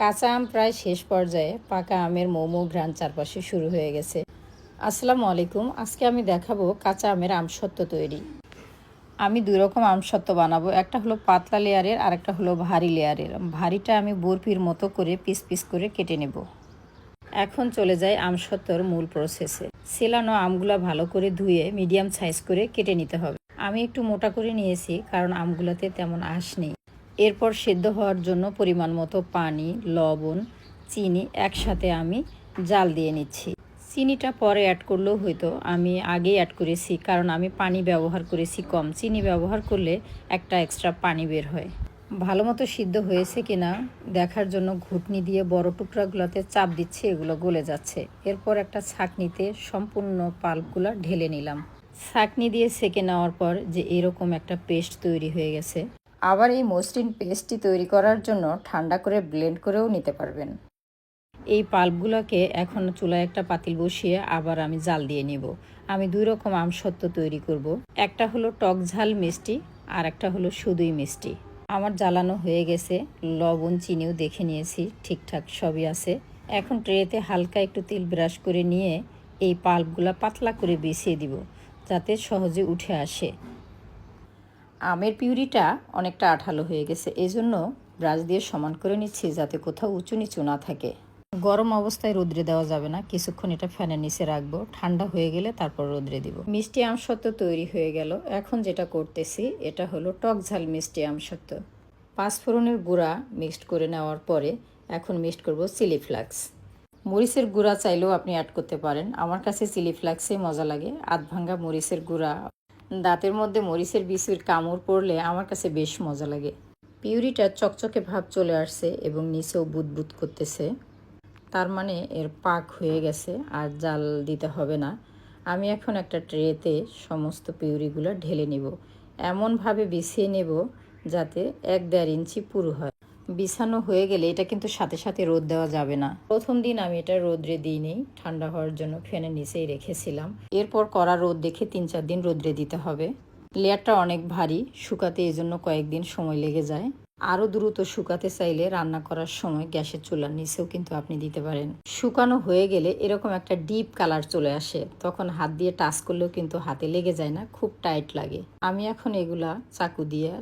কাঁচা আম প্রায় শেষ পর্যায়ে পাকা আমের মোমো ঘ্রাণ চারপাশে শুরু হয়ে গেছে। আসসালামু আলাইকুম, আজকে আমি দেখাবো কাঁচা আমের আমসত্ত্ব তৈরি। আমি দুই রকম আমসত্ত্ব বানাবো, একটা হলো পাতলা লেয়ারের আর একটা হলো ভারী লেয়ারের। ভারীটা আমি বরফির মতো করে পিস পিস করে কেটে নেব। এখন চলে যায় আমসত্ত্বর মূল প্রসেসে সেলানো আমগুলা ভালো করে ধুয়ে মিডিয়াম সাইজ করে কেটে নিতে হবে। আমি একটু মোটা করে নিয়েছি, কারণ আমগুলাতে তেমন আঁশ নেই। এরপর সেদ্ধ হওয়ার জন্য পরিমাণ মতো পানি, লবণ, চিনি একসাথে আমি জাল দিয়ে নিচ্ছি। চিনিটা পরে অ্যাড করলেও হয়তো আমি আগেই অ্যাড করেছি, কারণ আমি পানি ব্যবহার করেছি কম। চিনি ব্যবহার করলে একটা এক্সট্রা পানি বের হয়। ভালো মতো সিদ্ধ হয়েছে কিনা দেখার জন্য ঘুটনি দিয়ে বড় টুকরাগুলোতে চাপ দিচ্ছে, এগুলো গলে যাচ্ছে। এরপর একটা ছাকনিতে সম্পূর্ণ পাল্পগুলো ঢেলে নিলাম। ছাকনি দিয়ে সেকে নেওয়ার পর যে এরকম একটা পেস্ট তৈরি হয়ে গেছে আবার এই মসৃণ পেস্টটি তৈরি করার জন্য ঠান্ডা করে ব্লেন্ড করেও নিতে পারবেন। এই পাল্পগুলোকে এখন চুলায় একটা পাতিল বসিয়ে আবার আমি জাল দিয়ে নিব। আমি দুই রকম আমসত্ত্ব তৈরি করব। একটা হলো টক ঝাল মিষ্টি, আর একটা হলো শুধুই মিষ্টি। আমার জ্বালানো হয়ে গেছে, লবণ, চিনিও দেখে নিয়েছি, ঠিকঠাক সবই আছে। এখন ট্রেতে হালকা একটু তেল ব্রাশ করে নিয়ে এই পাল্পগুলো পাতলা করে বিছিয়ে দিব, যাতে সহজে উঠে আসে। আমের পিউরিটা অনেকটা আঠালো হয়ে গেছে। এই জন্য ব্রাশ দিয়ে সমান করে নিচ্ছি যাতে কোথাও উঁচু নিচু না থাকে। গরম অবস্থায় রোদ্রে দেওয়া যাবে না। কিছুক্ষণ এটা ফ্যানের নিচে রাখব। ঠান্ডা হয়ে গেলে তারপর রোদ্রে দিব। মিষ্টি আমসত্ত্ব তৈরি হয়ে গেল। এখন যেটা করতেছি, এটা হলো টক ঝাল মিষ্টি আমসত্ত্ব পাঁচফোড়নের গুঁড়া মিক্সড করে নেওয়ার পরে এখন মিক্সড করব চিলি ফ্লাক্স। মরিচের গুঁড়া চাইলেও আপনি অ্যাড করতে পারেন। আমার কাছে চিলি ফ্লাক্সেই মজা লাগে। আধ ভাঙ্গা মরিচের গুঁড়া দাঁতের মধ্যে মরিচের বিচুর কামড় পড়লে আমার কাছে বেশ মজা লাগে। পিউরিটা চকচকে ভাব চলে আসছে এবং নিচেও বুদবুদ করতেছে। তার মানে এর পাক হয়ে গেছে আর জাল দিতে হবে না। আমি এখন একটা ট্রেতে সমস্ত পিউরিগুলো ঢেলে নেব। এমনভাবে বিছিয়ে নেব যাতে এক দেড় ইঞ্চি পুরো হয়। বিছানো হয়ে গেলে এটা কিন্তু সাথে সাথে রোদ দেওয়া যাবে না। প্রথম দিন আমি এটা রোদ্রে দিইনি, ঠান্ডা হওয়ার জন্য ফ্যানের নিচেই রেখেছিলাম। এরপর কড়া রোদ দেখে তিন চার দিন রোদ্রে দিতে হবে। লেয়ারটা অনেক ভারী, শুকাতে এই জন্য কয়েকদিন সময় লেগে যায়। আরও দ্রুত শুকাতে চাইলে রান্না করার সময় গ্যাসের চুলার নিচেও কিন্তু আপনি দিতে পারেন। শুকানো হয়ে গেলে এরকম একটা ডিপ কালার চলে আসে। তখন হাত দিয়ে টাচ করলেও কিন্তু হাতে লেগে যায় না, খুব টাইট লাগে। আমি এখন এগুলা চাকু দিয়ে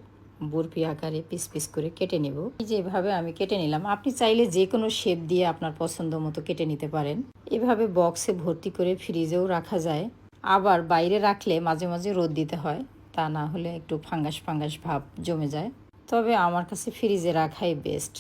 বরফি আকারে পিস পিস করে কেটে নেব। যেভাবে আমি কেটে নিলাম। আপনি চাইলে যে কোনো শেপ দিয়ে আপনার পছন্দ মতো কেটে নিতে পারেন। এভাবে বক্সে ভর্তি করে ফ্রিজেও রাখা যায়। আবার বাইরে রাখলে মাঝে মাঝে রোদ দিতে হয়। তা না হলে একটু ফাঙ্গাস ফাঙ্গাস ভাব জমে যায়। তবে আমার কাছে ফ্রিজে রাখাই বেস্ট